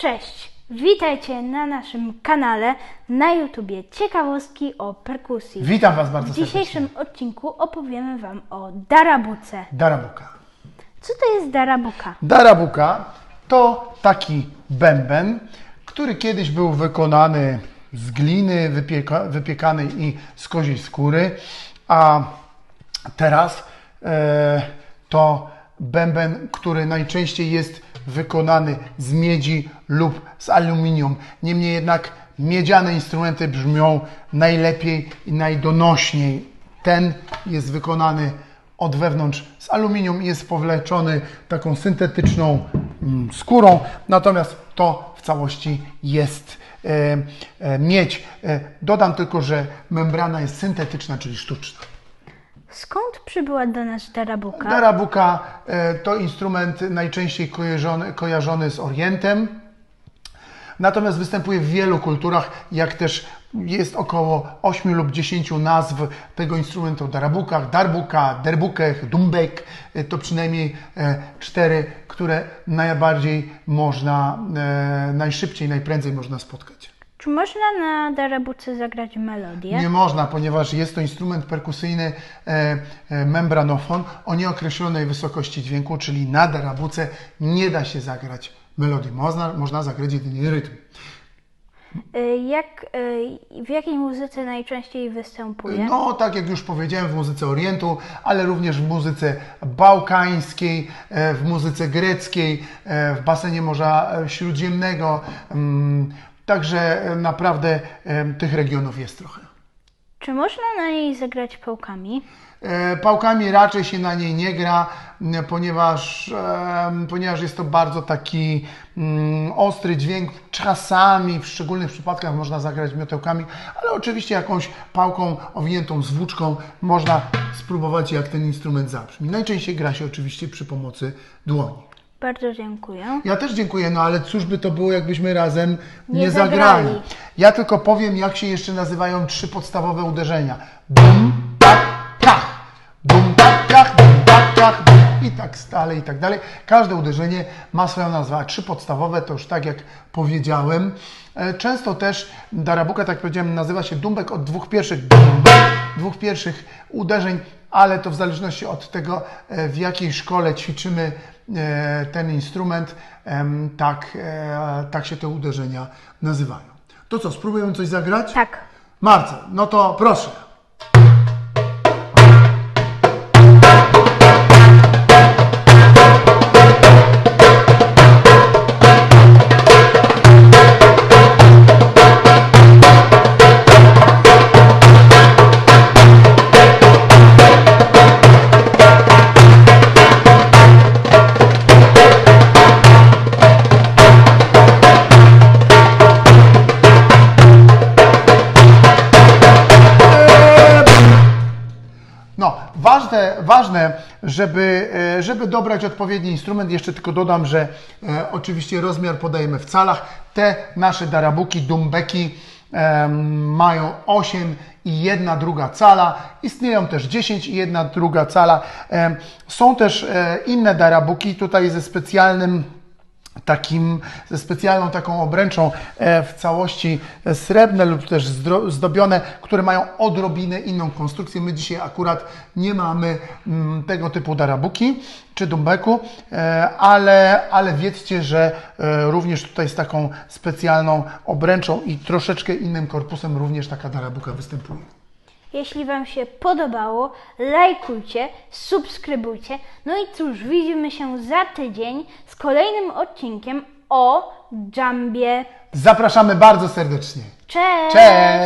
Cześć! Witajcie na naszym kanale na YouTubie Ciekawostki o perkusji. Witam Was bardzo W serdecznie. dzisiejszym odcinku opowiemy Wam o darabuce. Darabuka. Co to jest darabuka? Darabuka to taki bęben, który kiedyś był wykonany z gliny wypieka, wypiekanej i z koziej skóry, a teraz e, to bęben, który najczęściej jest wykonany z miedzi lub z aluminium. Niemniej jednak miedziane instrumenty brzmią najlepiej i najdonośniej. Ten jest wykonany od wewnątrz z aluminium i jest powleczony taką syntetyczną mm, skórą, natomiast to w całości jest e, e, miedź. E, dodam tylko, że membrana jest syntetyczna, czyli sztuczna. Skąd przybyła do nas darabuka? Darabuka e, to instrument najczęściej kojarzony, kojarzony z Orientem, natomiast występuje w wielu kulturach, jak też jest około 8 lub 10 nazw tego instrumentu o darabukach, darbuka, derbukech, dumbek, e, to przynajmniej e, cztery, które najbardziej można, najszybciej, najprędzej można spotkać. Czy można na darabuce zagrać melodię? Nie można, ponieważ jest to instrument perkusyjny e, e, membranofon o nieokreślonej wysokości dźwięku, czyli na darabuce nie da się zagrać melodii. Można, można zagrać jedynie rytm. Y, Jak, y, w jakiej muzyce najczęściej występuje? No, tak jak już powiedziałem, w muzyce Orientu, ale również w muzyce bałkańskiej, e, w muzyce greckiej, e, w basenie Morza e, Śródziemnego. Także e, naprawdę tych regionów jest trochę. Czy można na niej zagrać pałkami? E, Pałkami raczej się na niej nie gra, ponieważ, ponieważ jest to bardzo taki mm, ostry dźwięk. Czasami, w szczególnych przypadkach można zagrać miotełkami, ale oczywiście jakąś pałką owiniętą z włóczką można spróbować jak ten instrument zabrzmi. Najczęściej gra się oczywiście przy pomocy dłoni. Bardzo dziękuję. Ja też dziękuję, no ale cóż by to było, jakbyśmy razem nie, Nie zagrali. zagrali. Ja tylko powiem, jak się jeszcze nazywają trzy podstawowe uderzenia. Bum, tak, kach. Bum, tak, kach, bum, tak, kach. bum. I tak dalej, i tak dalej. Każde uderzenie ma swoją nazwę, a trzy podstawowe to już tak jak powiedziałem. E, Często też darabuka, tak jak powiedziałem, nazywa się dumbek od dwóch pierwszych, dwóch pierwszych uderzeń, ale to w zależności od tego, e, w jakiej szkole ćwiczymy e, ten instrument, tak, tak się te uderzenia nazywają. To co, spróbujemy coś zagrać? Tak. Marcel, no to proszę. No, ważne, ważne żeby, e, żeby dobrać odpowiedni instrument, jeszcze tylko dodam, że e, oczywiście rozmiar podajemy w calach. Te nasze darabuki, dumbeki em, mają 8 i 1 druga cala. Istnieją też 10 i 1 druga cala. Em, są też e, inne darabuki tutaj ze specjalnym takim, specjalną taką obręczą e, w całości srebrne lub też zdobione, które mają odrobinę inną konstrukcję. My dzisiaj akurat nie mamy mm, tego typu darabuki czy dumbeku, e, ale, ale wiedzcie, że e, również tutaj z taką specjalną obręczą i troszeczkę innym korpusem również taka darabuka występuje. Jeśli Wam się podobało, lajkujcie, subskrybujcie. No i cóż, widzimy się za tydzień z kolejnym odcinkiem o dżambie. Zapraszamy bardzo serdecznie. Cześć! Cześć!